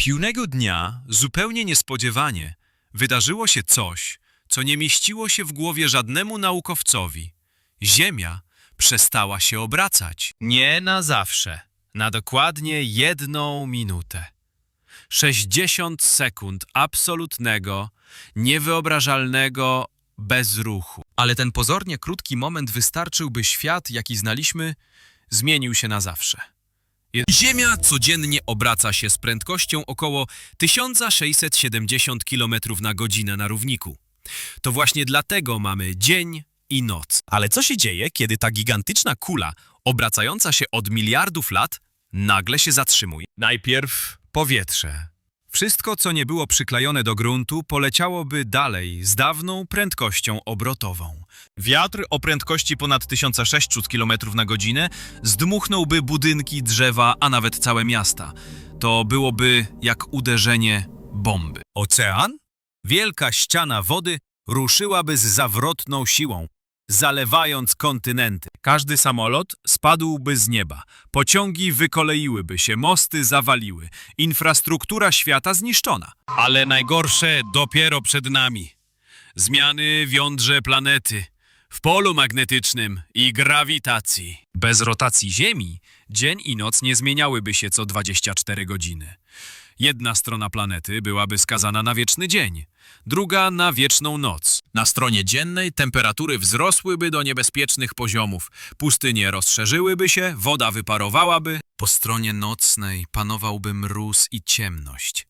Piłnego dnia, zupełnie niespodziewanie, wydarzyło się coś, co nie mieściło się w głowie żadnemu naukowcowi. Ziemia przestała się obracać. Nie na zawsze, na dokładnie jedną minutę. 60 sekund absolutnego, niewyobrażalnego bezruchu. Ale ten pozornie krótki moment wystarczył, by świat, jaki znaliśmy, zmienił się na zawsze. Ziemia codziennie obraca się z prędkością około 1670 km na godzinę na równiku. To właśnie dlatego mamy dzień i noc. Ale co się dzieje, kiedy ta gigantyczna kula, obracająca się od miliardów lat, nagle się zatrzymuje? Najpierw powietrze. Wszystko, co nie było przyklejone do gruntu, poleciałoby dalej z dawną prędkością obrotową. Wiatr o prędkości ponad 1600 km na godzinę zdmuchnąłby budynki, drzewa, a nawet całe miasta. To byłoby jak uderzenie bomby. Ocean? Wielka ściana wody ruszyłaby z zawrotną siłą, zalewając kontynenty. Każdy samolot spadłby z nieba, pociągi wykoleiłyby się, mosty zawaliły, infrastruktura świata zniszczona. Ale najgorsze dopiero przed nami. Zmiany w jądrze planety, w polu magnetycznym i grawitacji. Bez rotacji Ziemi dzień i noc nie zmieniałyby się co 24 godziny. Jedna strona planety byłaby skazana na wieczny dzień, druga na wieczną noc. Na stronie dziennej temperatury wzrosłyby do niebezpiecznych poziomów, pustynie rozszerzyłyby się, woda wyparowałaby. Po stronie nocnej panowałby mróz i ciemność.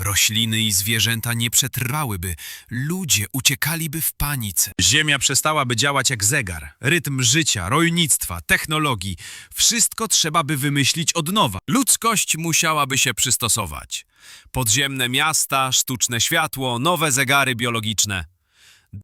Rośliny i zwierzęta nie przetrwałyby, ludzie uciekaliby w panice. Ziemia przestałaby działać jak zegar. Rytm życia, rolnictwa, technologii wszystko trzeba by wymyślić od nowa. Ludzkość musiałaby się przystosować. Podziemne miasta, sztuczne światło, nowe zegary biologiczne.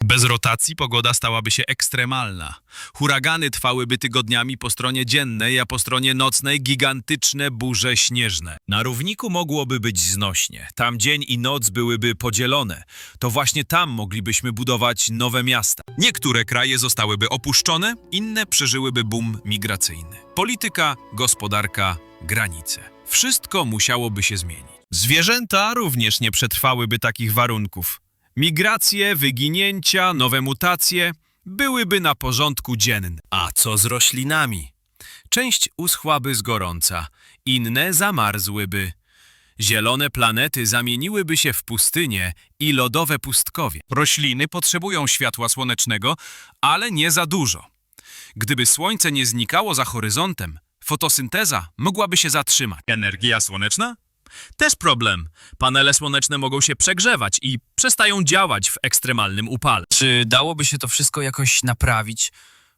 Bez rotacji pogoda stałaby się ekstremalna. Huragany trwałyby tygodniami po stronie dziennej, a po stronie nocnej gigantyczne burze śnieżne. Na równiku mogłoby być znośnie. Tam dzień i noc byłyby podzielone. To właśnie tam moglibyśmy budować nowe miasta. Niektóre kraje zostałyby opuszczone, inne przeżyłyby boom migracyjny. Polityka, gospodarka, granice. Wszystko musiałoby się zmienić. Zwierzęta również nie przetrwałyby takich warunków. Migracje, wyginięcia, nowe mutacje byłyby na porządku dziennym. A co z roślinami? Część uschłaby z gorąca, inne zamarzłyby. Zielone planety zamieniłyby się w pustynie i lodowe pustkowie. Rośliny potrzebują światła słonecznego, ale nie za dużo. Gdyby słońce nie znikało za horyzontem, fotosynteza mogłaby się zatrzymać. Energia słoneczna? Też problem. Panele słoneczne mogą się przegrzewać i przestają działać w ekstremalnym upale. Czy dałoby się to wszystko jakoś naprawić?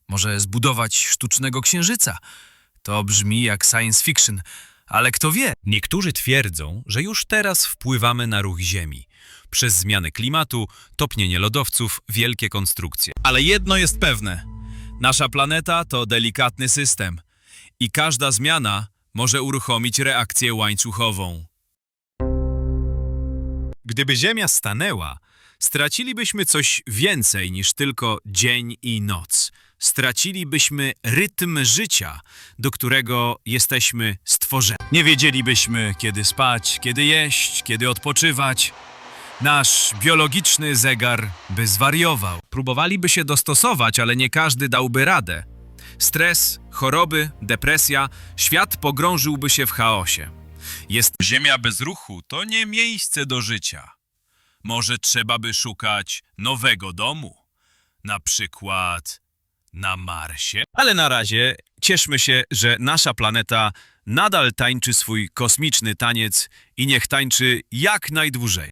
Może zbudować sztucznego księżyca? To brzmi jak science fiction, ale kto wie? Niektórzy twierdzą, że już teraz wpływamy na ruch Ziemi. Przez zmiany klimatu, topnienie lodowców, wielkie konstrukcje. Ale jedno jest pewne. Nasza planeta to delikatny system i każda zmiana może uruchomić reakcję łańcuchową. Gdyby Ziemia stanęła, stracilibyśmy coś więcej niż tylko dzień i noc. Stracilibyśmy rytm życia, do którego jesteśmy stworzeni. Nie wiedzielibyśmy, kiedy spać, kiedy jeść, kiedy odpoczywać. Nasz biologiczny zegar by zwariował. Próbowaliby się dostosować, ale nie każdy dałby radę. Stres, choroby, depresja, świat pogrążyłby się w chaosie. Jest Ziemia bez ruchu to nie miejsce do życia. Może trzeba by szukać nowego domu. Na przykład na Marsie. Ale na razie cieszmy się, że nasza planeta nadal tańczy swój kosmiczny taniec i niech tańczy jak najdłużej.